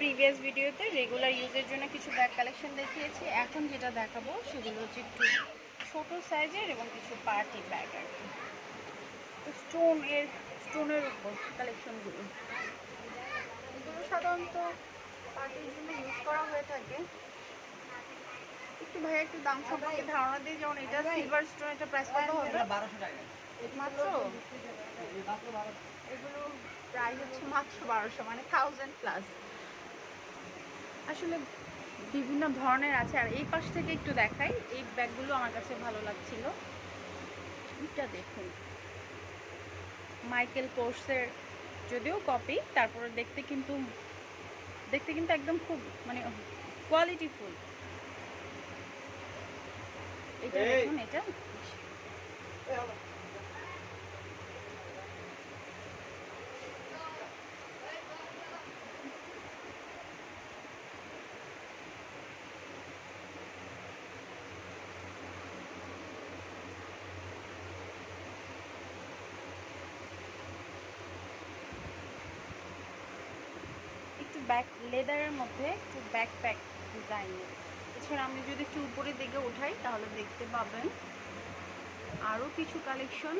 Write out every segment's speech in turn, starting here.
Previous ভিডিওতে regular ইউজের জন্য কিছু ব্যাগ কালেকশন দেখিয়েছি। এখন যেটা দেখাবো সেগুলো হচ্ছে একটু ছোটো সাইজের এবং কিছু পার্টি ব্যাগ আর কি। স্টোন এর স্টোনের উপর কালেকশনগুলো এগুলো সাধারণত পার্টির জন্য ইউজ করা হয়ে থাকে। একটু ভাইয়া একটু দাম সম্পর্কে ধারণা দিই যেমন এটা সিলভার স্টোন এটা প্রাইস কত হবে? বারোশো টাকা। মাত্র? এগুলো প্রাইস হচ্ছে মাত্র বারোশো মানে থাউজেন্ড প্লাস আসলে বিভিন্ন ধরনের আছে। আর এই পাশ থেকে একটু দেখাই এই ব্যাগগুলো আমার কাছে ভালো লাগছিল। এটা দেখুন। মাইকেল কোর্সের যদিও কপি তারপরে দেখতে কিন্তু দেখতে কিন্তু একদম খুব মানে কোয়ালিটিফুল এটা দেখুন এটা একটু ব্যাক লেদারের মধ্যে একটু ব্যাকপ্যাক ডিজাইনের এছাড়া আমি যদি একটু উপরের দিকে উঠাই তাহলে দেখতে পাবেন আরও কিছু কালেকশন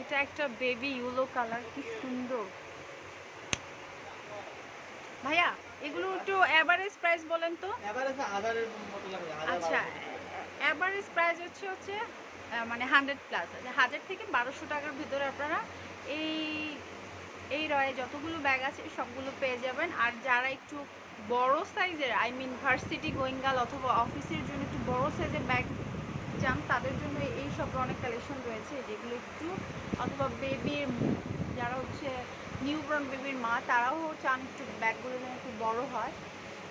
এটা একটা বেবি ইউলো কালার কি সুন্দর। ভাইয়া এগুলো একটু অ্যাভারেজ প্রাইস বলেন তো? আচ্ছা। অ্যাভারেজ প্রাইস হচ্ছে হচ্ছে মানে হান্ড্রেড প্লাস হাজার থেকে বারোশো টাকার ভিতরে আপনারা এই রয়ে, যতগুলো ব্যাগ আছে সবগুলো পেয়ে যাবেন। আর যারা একটু বড় সাইজের আই মিন ভার্সিটি গোয়িঙ্গাল অথবা অফিসের জন্য একটু বড় সাইজের ব্যাগ চান, তাদের জন্য এই সব অনেক কালেকশন রয়েছে, যেগুলো একটু অথবা বেবির যারা হচ্ছে নিউবর্ন বেবির মা, তারাও চান একটু ব্যাগগুলো যেন একটু বড় হয়।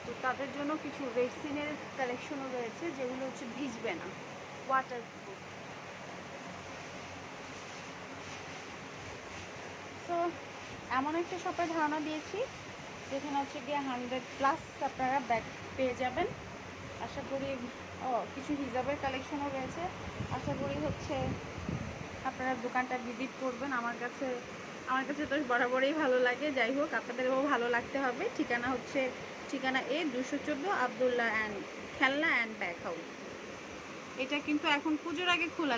তো তাদের জন্য কিছু রেসিনের কালেকশনও রয়েছে, যেগুলো হচ্ছে ভিজবে না ওয়াটার প্রুফ এমন একটা শপের ধারণা দিয়েছি, যেখানে হচ্ছে গিয়ে হান্ড্রেড প্লাস আপনারা ব্যাগ পেয়ে যাবেন। আশা করি, ও, কিছু হিজাবের কালেকশনও রয়েছে। আশা করি হচ্ছে আপনারা দোকানটা ভিজিট করবেন। আমার কাছে আমার কাছে তো বরাবরই ভালো লাগে। যাই হোক আপনাদেরও ভালো লাগতে হবে। ঠিকানা হচ্ছে, ঠিকানা এ দুশো চোদ্দ আবদুল্লাহ অ্যান্ড খেলনা অ্যান্ড ব্যাগ হাউস। এটা কিন্তু এখন পুজোর আগে খোলা